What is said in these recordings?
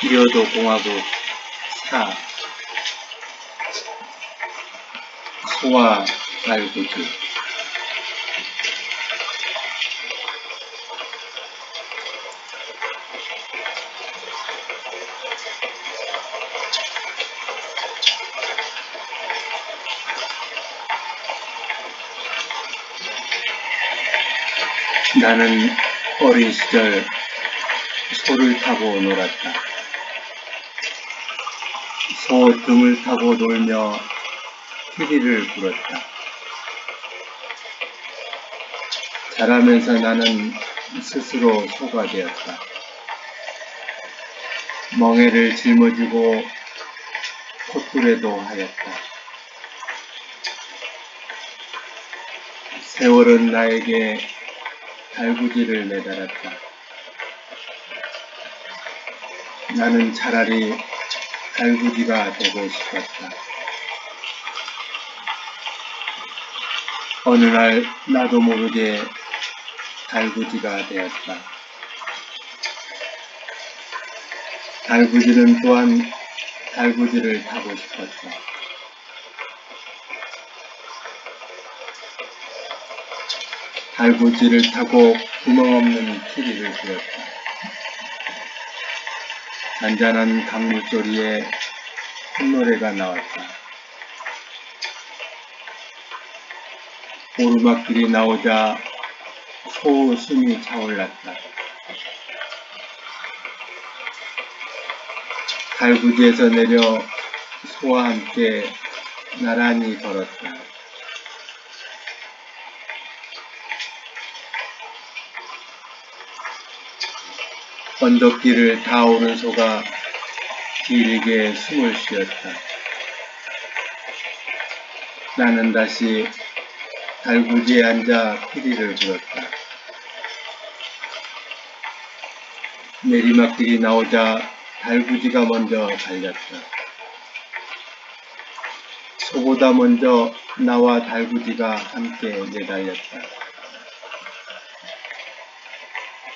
기여도 공화국 4 소와 달구지 나는 어린 시절 소를 타고 놀았다. 소 등을 타고 놀며 피리를 불었다. 자라면서 나는 스스로 소가 되었다. 멍에를 짊어지고 콧구레도 하였다. 세월은 나에게 달구지를 매달았다. 나는 차라리 달구지가 되고 싶었다. 어느 날 나도 모르게 달구지가 되었다. 달구지는 또한 달구지를 타고 싶었다. 달구지를 타고 구멍 없는 피리를 부었다. 잔잔한 강물 소리에 콧노래가 나왔다. 오르막길이 나오자 소 숨이 차올랐다. 달구지에서 내려 소와 함께 나란히 걸었다. 언덕길을 다 오른 소가 길게 숨을 쉬었다. 나는 다시 달구지에 앉아 피리를 불었다. 내리막길이 나오자 달구지가 먼저 달렸다. 소보다 먼저 나와 달구지가 함께 내달렸다.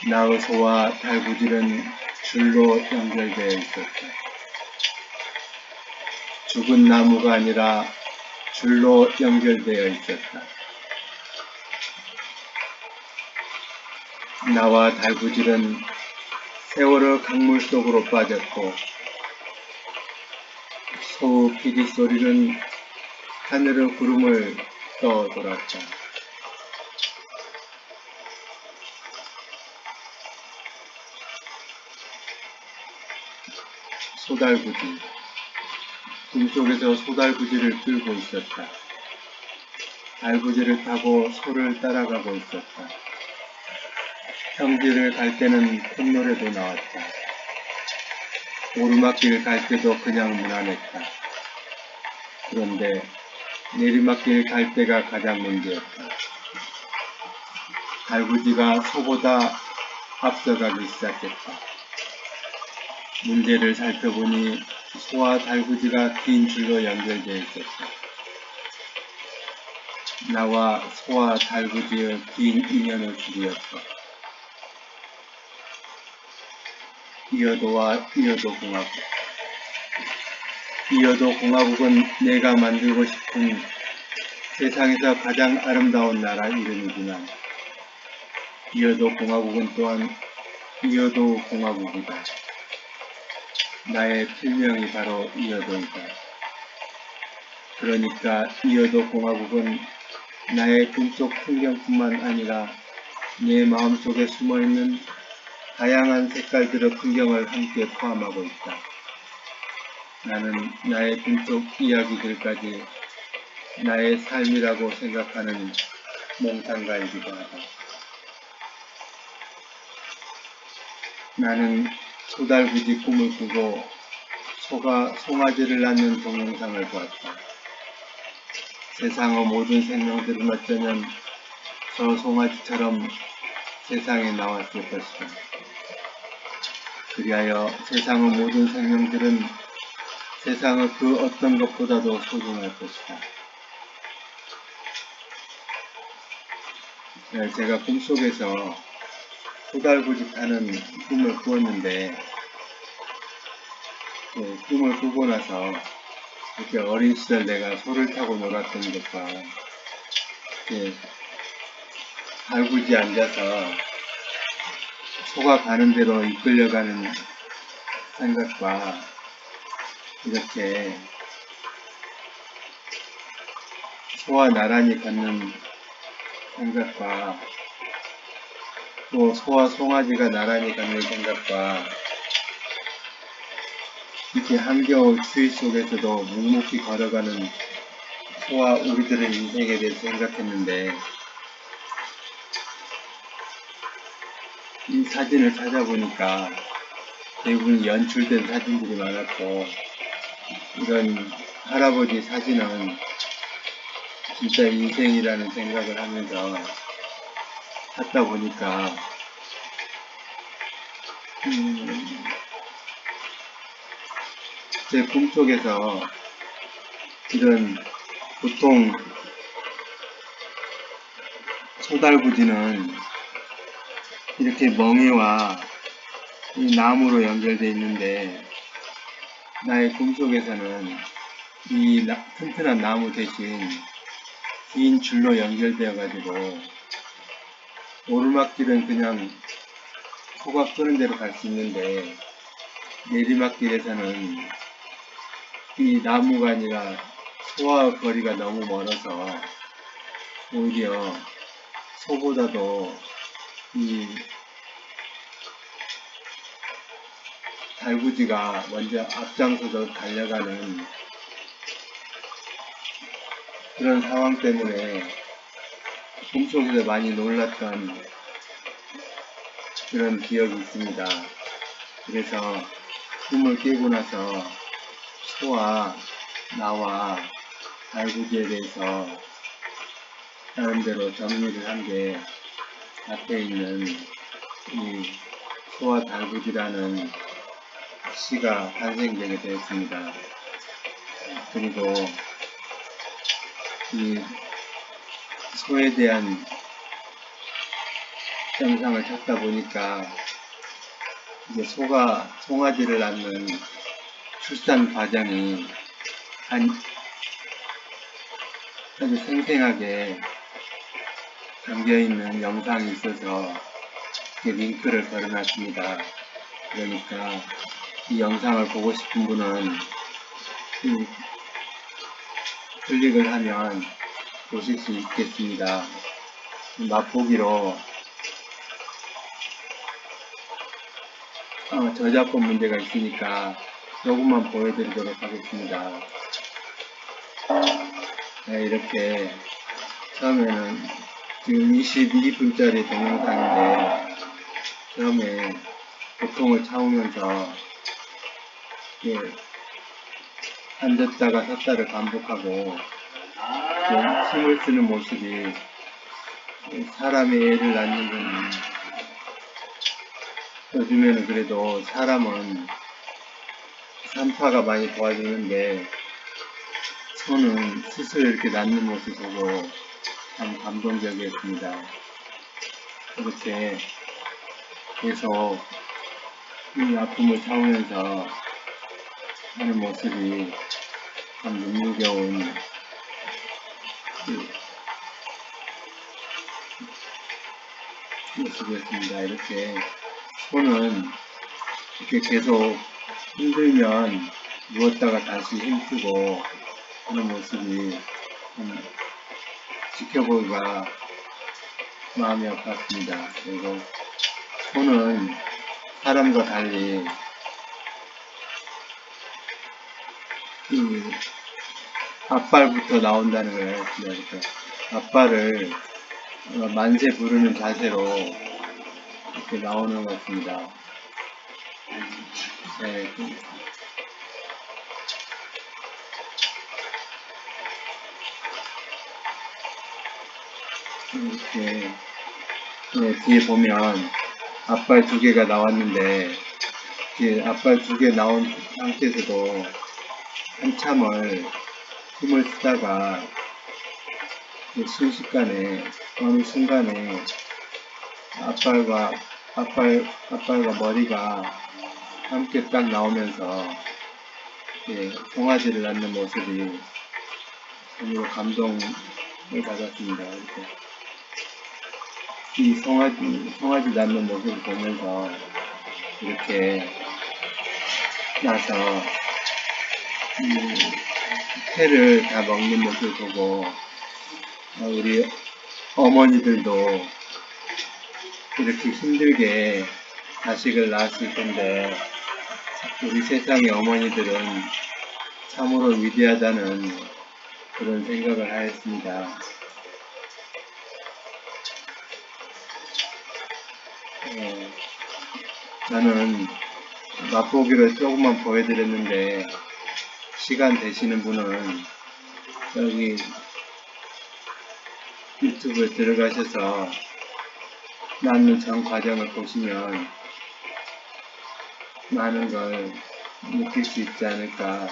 나의 소와 달구지는 줄로 연결되어 있었다. 죽은 나무가 아니라 줄로 연결되어 있었다. 나와 달구질은 세월호 강물 속으로 빠졌고 소의 피리 소리는 하늘의 구름을 떠돌았다. 소달구지 꿈속에서 소달구지를 끌고 있었다. 달구지를 타고 소를 따라가고 있었다. 평지를 갈 때는 콧노래도 나왔다. 오르막길 갈 때도 그냥 무난했다. 그런데 내리막길 갈 때가 가장 문제였다. 달구지가 소보다 앞서가기 시작했다. 문제를 살펴보니 소와 달구지가 긴 줄로 연결되어 있었다. 나와 소와 달구지의 긴 인연의 줄이었다. 이어도와 이어도 공화국. 이어도 공화국은 내가 만들고 싶은 세상에서 가장 아름다운 나라 이름이지만 이어도 공화국은 또한 이어도 공화국이다. 나의 필명이 바로 이어도이다. 그러니까 이어도 공화국은 나의 꿈속 풍경뿐만 아니라 내 마음속에 숨어있는 다양한 색깔들의 풍경을 함께 포함하고 있다. 나는 나의 꿈속 이야기들까지 나의 삶이라고 생각하는 몽상가이기도 하다. 나는 소달구지 꿈을 꾸고 소가 송아지를 낳는 동영상을 보았다. 세상의 모든 생명들은 어쩌면 저 송아지처럼 세상에 나왔을 것이다. 그리하여 세상의 모든 생명들은 세상의 그 어떤 것보다도 소중할 것이다. 네, 제가 꿈속에서 타는 꿈을 꾸었는데 그 꿈을 꾸고 나서 이렇게 어린 시절 내가 소를 타고 놀았던 것과 이렇게 발구지 앉아서 소가 가는 대로 이끌려가는 생각과 이렇게 소와 나란히 걷는 생각과 또 소와 송아지가 나란히 걷는 생각과 이렇게 한겨울 추위 속에서도 묵묵히 걸어가는 소와 우리들의 인생에 대해서 생각했는데 이 사진을 찾아보니까 대부분 연출된 사진들이 많았고 이런 할아버지 사진은 진짜 인생이라는 생각을 하면서 찾다 보니까. 음, 제 꿈속에서 이런 보통 소달구지는 이렇게 멍에와 이 나무로 연결되어 있는데 나의 꿈속에서는 이 나- 튼튼한 나무 대신 긴 줄로 연결되어 가지고 오르막길은 그냥 소가 끄는 대로 갈 수 있는데 내리막길에서는 이 나무가 아니라 소와 거리가 너무 멀어서 오히려 소보다도 이 달구지가 먼저 앞장서서 달려가는 그런 상황 때문에 꿈속에서 많이 놀랐던 그런 기억이 있습니다. 그래서 꿈을 깨고 나서 소와 나와 달구지에 대해서 나름대로 정리를 한 게 앞에 있는 이 소와 달구지라는 시가 탄생되게 되었습니다. 그리고 이 소에 대한 영상을 찾다 보니까 이제 소가 송아지를 낳는 출산 과정이 한 아주 생생하게 담겨 있는 영상이 있어서 링크를 걸어놨습니다. 그러니까 이 영상을 보고 싶은 분은 이 클릭을 하면 보실 수 있겠습니다. 맛보기로 어, 저작권 문제가 있으니까 조금만 보여드리도록 하겠습니다. 네, 이렇게 처음에는 지금 22분짜리 동영상인데 처음에 고통을 참으면서 이렇게 앉았다가 섰다를 반복하고 힘을 쓰는 모습이 사람의 애를 낳는 건 요즘에는 그래도 사람은 산파가 많이 도와주는데 소는 스스로 이렇게 낳는 모습 보고 참 감동적이었습니다. 이렇게 계속 이 아픔을 참으면서 하는 모습이 참 눈물겨운 그 모습이었습니다. 이렇게 소는 이렇게 계속 힘들면 누웠다가 다시 힘쓰고 하는 모습이 참 지켜보기가 마음이 아팠습니다. 그리고 소는 사람과 달리 이 앞발부터 나온다는 걸 알았습니다. 그러니까 앞발을 어, 만세 부르는 자세로 이렇게 나오는 것 같습니다. 네, 그- 이렇게 네, 뒤에 보면 앞발 두 개가 나왔는데 이렇게 앞발 두 개 나온 상태에서도 한참을 힘을 쓰다가 순식간에 어느 순간에 앞발과 앞발 앞발과 머리가 함께 딱 나오면서 예, 송아지를 낳는 모습이 정말 감동을 받았습니다. 이렇게. 이 송아지, 송아지 낳는 모습을 보면서 이렇게 나서 음, 회를 다 먹는 모습을 보고 어, 우리 어머니들도 이렇게 힘들게 자식을 낳았을 텐데 우리 세상의 어머니들은 참으로 위대하다는 그런 생각을 하였습니다. 어, 저는 맛보기로 조금만 보여드렸는데 시간 되시는 분은 여기 유튜브에 들어가셔서 낳는 전 과정을 보시면 많은 걸 느낄 수 있지 않을까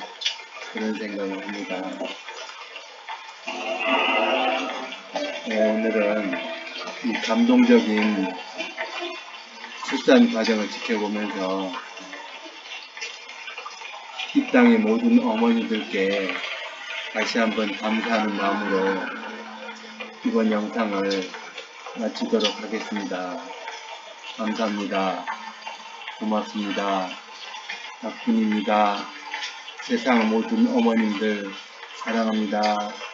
그런 생각을 합니다. 네, 오늘은 이 감동적인 출산 과정을 지켜보면서 이 땅의 모든 어머니들께 다시 한번 감사하는 마음으로 이번 영상을 마치도록 하겠습니다. 감사합니다. 고맙습니다. 박군입니다. 세상 모든 어머님들 사랑합니다.